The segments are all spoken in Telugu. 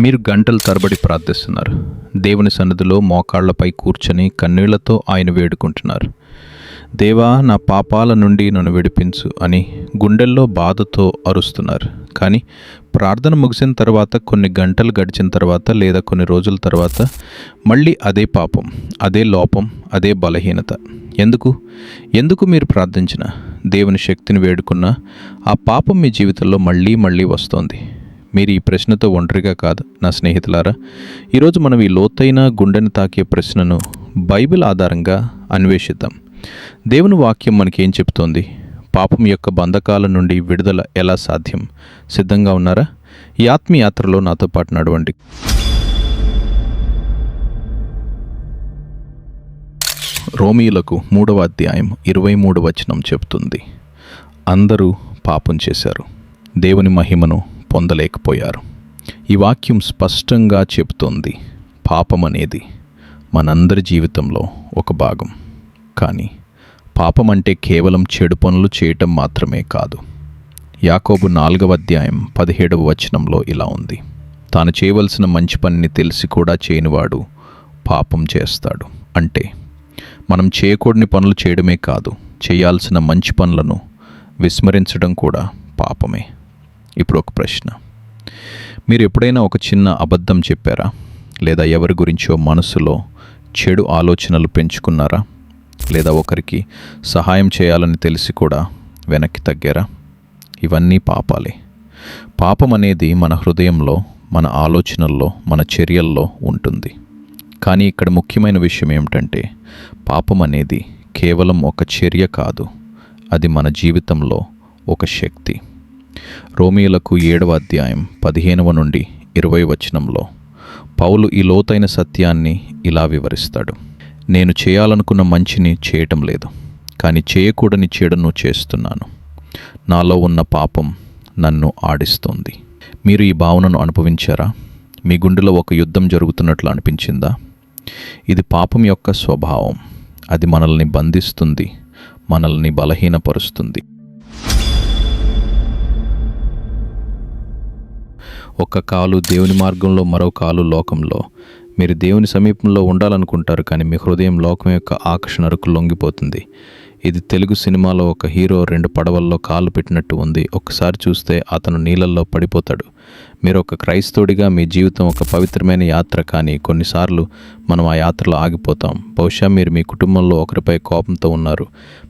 మీరు గంటల తరబడి ప్రార్థిస్తున్నారు. దేవుని సన్నిధిలో మోకాళ్ళపై కూర్చొని కన్నీళ్ళతో ఆయన వేడుకుంటున్నారు. దేవా నా పాపాల నుండి నన్ను విడిపించు అని గుండెల్లో బాధతో అరుస్తున్నారు. కానీ ప్రార్థన ముగిసిన తర్వాత కొన్ని గంటలు గడిచిన తర్వాత లేదా కొన్ని రోజుల తర్వాత మళ్ళీ అదే పాపం అదే లోపం అదే బలహీనత. ఎందుకు? ఎందుకు మీరు ప్రార్థించిన దేవుని శక్తిని వేడుకున్న ఆ పాపం మీ జీవితంలో మళ్ళీ మళ్ళీ వస్తోంది. మీరు ఈ ప్రశ్నతో ఒంటరిగా కాదు నా స్నేహితులారా. ఈరోజు మనం ఈ లోతైన గుండెని తాకే ప్రశ్నను బైబిల్ ఆధారంగా అన్వేషిద్దాం. దేవుని వాక్యం మనకేం చెప్తోంది? పాపం యొక్క బంధకాల నుండి విడుదల ఎలా సాధ్యం? సిద్ధంగా ఉన్నారా? ఈ ఆత్మీయాత్రలో నాతో పాటు నడవండి. రోమీయులకు మూడవ అధ్యాయం ఇరవై మూడు వచనం చెప్తుంది. అందరూ పాపం చేశారు. దేవుని మహిమను పొందలేకపోయారు. ఈ వాక్యం స్పష్టంగా చెబుతోంది. పాపం అనేది మనందరి జీవితంలో ఒక భాగం. కానీ పాపం అంటే కేవలం చెడు పనులు చేయటం మాత్రమే కాదు. యాకోబు నాలుగవ అధ్యాయం పదిహేడవ వచనంలో ఇలా ఉంది. తాను చేయవలసిన మంచి పనిని తెలిసి కూడా చేయనివాడు పాపం చేస్తాడు. అంటే మనం చేయకూడని పనులు చేయడమే కాదు చేయాల్సిన మంచి పనులను విస్మరించడం కూడా పాపమే. ఇప్పుడు ఒక ప్రశ్న. మీరు ఎప్పుడైనా ఒక చిన్న అబద్ధం చెప్పారా? లేదా ఎవరి గురించో మనసులో చెడు ఆలోచనలు పెంచుకున్నారా? లేదా ఒకరికి సహాయం చేయాలని తెలిసి కూడా వెనక్కి తగ్గారా? ఇవన్నీ పాపాలే. పాపం అనేది మన హృదయంలో మన ఆలోచనల్లో మన చర్యల్లో ఉంటుంది. కానీ ఇక్కడ ముఖ్యమైన విషయం ఏమిటంటే పాపం అనేది కేవలం ఒక చర్య కాదు. అది మన జీవితంలో ఒక శక్తి. రోమియోలకు ఏడవ అధ్యాయం పదిహేనవ నుండి ఇరవై వచనంలో పౌలు ఈ లోతైన సత్యాన్ని ఇలా వివరిస్తాడు. నేను చేయాలనుకున్న మంచిని చేయటం లేదు కానీ చేయకూడని చెడును చేస్తున్నాను. నాలో ఉన్న పాపం నన్ను ఆడిస్తోంది. మీరు ఈ భావనను అనుభవించారా? మీ గుండెలో ఒక యుద్ధం జరుగుతున్నట్లు అనిపించిందా? ఇది పాపం యొక్క స్వభావం. అది మనల్ని బంధిస్తుంది మనల్ని బలహీనపరుస్తుంది. ఒక కాలు దేవుని మార్గంలో మరో కాలు లోకంలో. మీరు దేవుని సమీపంలో ఉండాలనుకుంటారు కానీ మీ హృదయం లోకం యొక్క ఆకర్షణకు లొంగిపోతుంది. ఇది తెలుగు సినిమాలో ఒక హీరో రెండు పడవల్లో కాలు పెట్టినట్టు ఉంది. ఒకసారి చూస్తే అతను నీళ్ళల్లో పడిపోతాడు. మీరు ఒక క్రైస్తవుడిగా మీ జీవితం ఒక పవిత్రమైన యాత్ర కానీ కొన్నిసార్లు మనం ఆ యాత్రలో ఆగిపోతాం. బహుశా మీరు మీ కుటుంబంలో ఒకరిపై కోపంతో ఉన్నారు.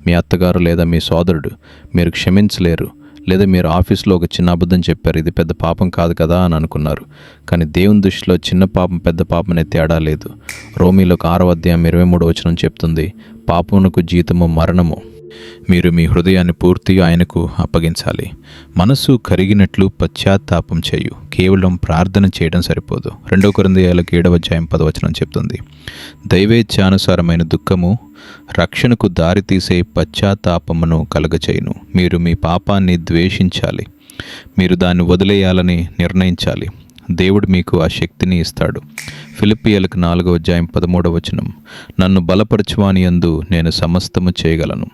మీ అత్తగారు లేదా మీ సోదరుడు మీరు క్షమించలేరు. లేదా మీరు ఆఫీస్లో ఒక చిన్న అబద్ధం చెప్పారు ఇది పెద్ద పాపం కాదు కదా అని అనుకున్నారు. కానీ దేవుని దృష్టిలో చిన్న పాపం పెద్ద పాపం అనే తేడా లేదు. రోమీలకు ఆరో అధ్యాయం ఇరవై మూడు వచనం చెప్తుంది పాపమునకు జీతము మరణము. మీరు మీ హృదయాన్ని పూర్తిగా ఆయనకు అప్పగించాలి. మనసు కరిగినట్లు పశ్చాత్తాపం చేయు. కేవలం ప్రార్థన చేయడం సరిపోదు. రెండో కొరిందయాలకు ఏడవ అధ్యాయం పదవచనం చెప్తుంది. దైవేచ్ఛానుసారమైన దుఃఖము రక్షణకు దారితీసే పశ్చాత్తాపమును కలగచేయును. మీరు మీ పాపాన్ని ద్వేషించాలి. మీరు దాన్ని వదిలేయాలని నిర్ణయించాలి. దేవుడు మీకు ఆ శక్తిని ఇస్తాడు. ఫిలిపియలకు నాలుగవ అధ్యాయం పదమూడవ వచనం. నన్ను బలపరచువాని యందు నేను సమస్తము చేయగలను.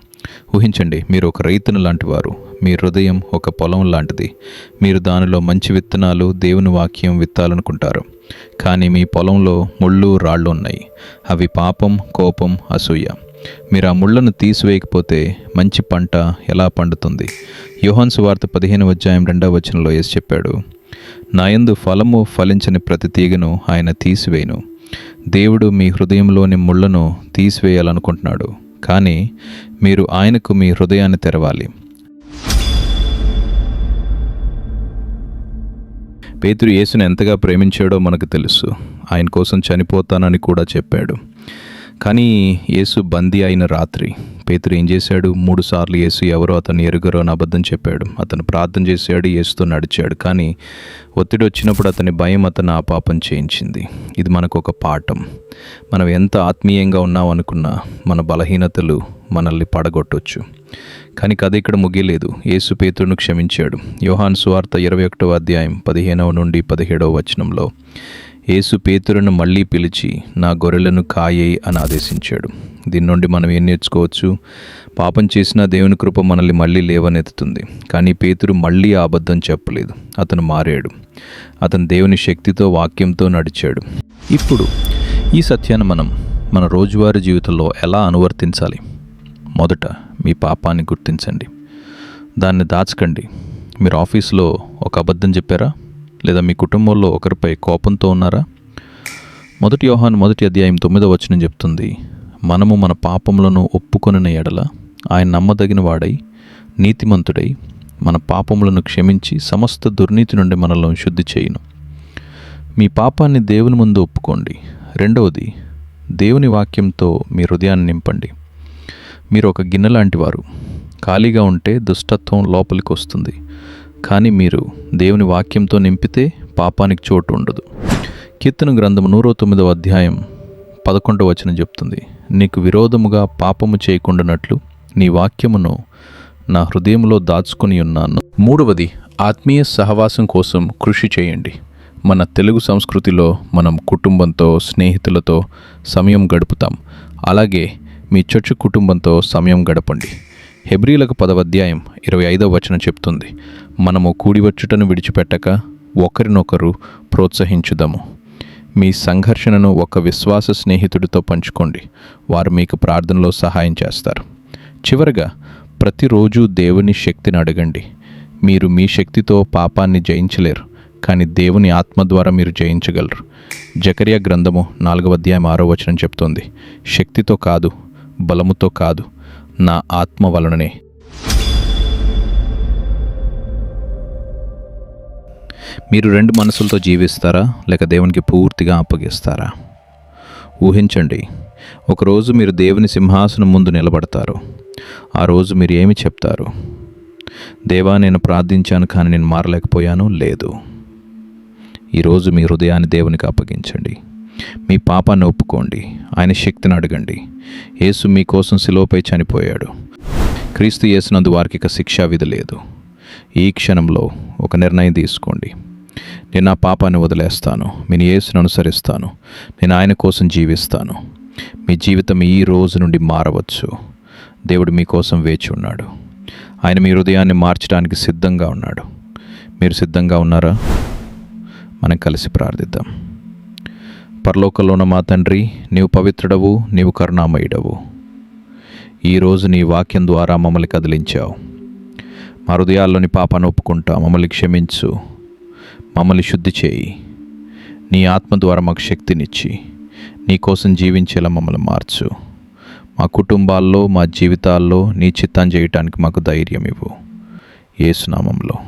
ఊహించండి మీరు ఒక రైతును లాంటివారు. మీ హృదయం ఒక పొలం లాంటిది. మీరు దానిలో మంచి విత్తనాలు దేవుని వాక్యం విత్తాలనుకుంటారు. కానీ మీ పొలంలో ముళ్ళు రాళ్ళు ఉన్నాయి. అవి పాపం కోపం అసూయ. మీరు ఆ ముళ్ళను తీసివేయకపోతే మంచి పంట ఎలా పండుతుంది? యోహాన్ సువార్త పదిహేను అధ్యాయం రెండవ వచనంలో వేసి చెప్పాడు నాయందు ఫలము ఫలించని ప్రతి తీగను ఆయన తీసివేయను. దేవుడు మీ హృదయంలోని ముళ్ళను తీసివేయాలనుకుంటున్నాడు. కానీ మీరు ఆయనకు మీ హృదయాన్ని తెరవాలి. పేతురు యేసును ఎంతగా ప్రేమించాడో మనకు తెలుసు. ఆయన కోసం చనిపోతానని కూడా చెప్పాడు. కానీ యేసు బందీ అయిన రాత్రి పేతురు ఏం చేశాడు? మూడు సార్లు యేసు ఎవరో అతను ఎరుగరో అని అబద్ధం చెప్పాడు. అతను ప్రార్థన చేశాడు యేసుతో నడిచాడు. కానీ ఒత్తిడి వచ్చినప్పుడు అతని భయం అతను ఆ పాపం చేయించింది. ఇది మనకు ఒక పాఠం. మనం ఎంత ఆత్మీయంగా ఉన్నాం అనుకున్నా మన బలహీనతలు మనల్ని పడగొట్టొచ్చు. కానీ కథ ఇక్కడ ముగియలేదు. యేసు పేతురును క్షమించాడు. యోహాన్ సువార్త ఇరవై ఒకటో అధ్యాయం పదిహేనవ నుండి పదిహేడవ వచనంలో యేసు పేతురును మళ్ళీ పిలిచి నా గొర్రెలను కాయేయి అని ఆదేశించాడు. దీని నుండి మనం ఏం నేర్చుకోవచ్చు? పాపం చేసిన దేవుని కృప మనల్ని మళ్ళీ లేవనెత్తుతుంది. కానీ పేతురు మళ్ళీ ఆ అబద్ధం చెప్పలేదు. అతను మారాడు. అతను దేవుని శక్తితో వాక్యంతో నడిచాడు. ఇప్పుడు ఈ సత్యాన్ని మనం మన రోజువారీ జీవితంలో ఎలా అనువర్తించాలి? మొదట మీ పాపాన్ని గుర్తించండి. దాన్ని దాచకండి. మీరు ఆఫీస్లో ఒక అబద్ధం చెప్పారా? లేదా మీ కుటుంబంలో ఒకరిపై కోపంతో ఉన్నారా? మొదటి యోహాను మొదటి అధ్యాయం తొమ్మిదో వచనం చెప్తుంది మనము మన పాపములను ఒప్పుకొనిన ఎడల ఆయన నమ్మదగిన వాడై నీతిమంతుడై మన పాపములను క్షమించి సమస్త దుర్నీతి నుండి మనల్ని శుద్ధి చేయను. మీ పాపాన్ని దేవుని ముందు ఒప్పుకోండి. రెండవది దేవుని వాక్యంతో మీ హృదయాన్ని నింపండి. మీరు ఒక గిన్నె లాంటి వారు. ఖాళీగా ఉంటే దుష్టత్వం లోపలికి వస్తుంది. కానీ మీరు దేవుని వాక్యంతో నింపితే పాపానికి చోటు ఉండదు. కీర్తన గ్రంథం నూరో తొమ్మిదవ అధ్యాయం పదకొండవ వచనం చెప్తుంది. నీకు విరోధముగా పాపము చేయకుండానట్లు నీ వాక్యమును నా హృదయంలో దాచుకుని ఉన్నాను. మూడవది ఆత్మీయ సహవాసం కోసం కృషి చేయండి. మన తెలుగు సంస్కృతిలో మనం కుటుంబంతో స్నేహితులతో సమయం గడుపుతాం. అలాగే మీ చర్చ్ కుటుంబంతో సమయం గడపండి. హెబ్రీలకు పదవ అధ్యాయం ఇరవై ఐదవ వచనం చెప్తుంది. మనము కూడివచ్చుటను విడిచిపెట్టక ఒకరినొకరు ప్రోత్సహించుదాము. మీ సంఘర్షణను ఒక విశ్వాస స్నేహితుడితో పంచుకోండి. వారు మీకు ప్రార్థనలో సహాయం చేస్తారు. చివరగా ప్రతిరోజు దేవుని శక్తిని అడగండి. మీరు మీ శక్తితో పాపాన్ని జయించలేరు కానీ దేవుని ఆత్మ ద్వారా మీరు జయించగలరు. జకరియా గ్రంథము నాలుగవ అధ్యాయం ఆరో వచనం చెప్తోంది. శక్తితో కాదు బలముతో కాదు నా ఆత్మ వలననే. మీరు రెండు మనసులతో జీవిస్తారా? లేక దేవునికి పూర్తిగా అప్పగిస్తారా? ఊహించండి. ఒకరోజు మీరు దేవుని సింహాసనం ముందు నిలబడతారు. ఆ రోజు మీరు ఏమి చెప్తారు? దేవా నేను ప్రార్థించాను కానీ నేను మారలేకపోయాను లేదు. ఈరోజు మీ హృదయాన్ని దేవునికి అప్పగించండి. మీ పాపాన్ని ఒప్పుకోండి. ఆయన శక్తిని అడగండి. యేసు మీకోసం శిలోపై చనిపోయాడు. క్రీస్తు యేసునందు వారికి ఇక శిక్షా విధి లేదు. ఈ క్షణంలో ఒక నిర్ణయం తీసుకోండి. నేను నా పాపాన్ని వదిలేస్తాను. నేను యేసును అనుసరిస్తాను. నేను ఆయన కోసం జీవిస్తాను. మీ జీవితం ఈ రోజు నుండి మారవచ్చు. దేవుడు మీకోసం వేచి ఉన్నాడు. ఆయన మీ హృదయాన్ని మార్చడానికి సిద్ధంగా ఉన్నాడు. మీరు సిద్ధంగా ఉన్నారా? మనం కలిసి ప్రార్థిద్దాం. పరలోకంలో ఉన్న మా తండ్రి నీవు పవిత్రుడవు నీవు కరుణామయుడవు. ఈరోజు నీ వాక్యం ద్వారా మమ్మల్ని కదిలించావు. మా హృదయాల్లోని పాపాన్ని ఒప్పుకుంటా మమ్మల్ని క్షమించు. మమ్మల్ని శుద్ధి చేయి. నీ ఆత్మ ద్వారా మాకు శక్తినిచ్చి నీ కోసం జీవించేలా మమ్మల్ని మార్చు. మా కుటుంబాల్లో మా జీవితాల్లో నీ చిత్తం చేయటానికి మాకు ధైర్యం ఇవ్వు. ఏసునామంలో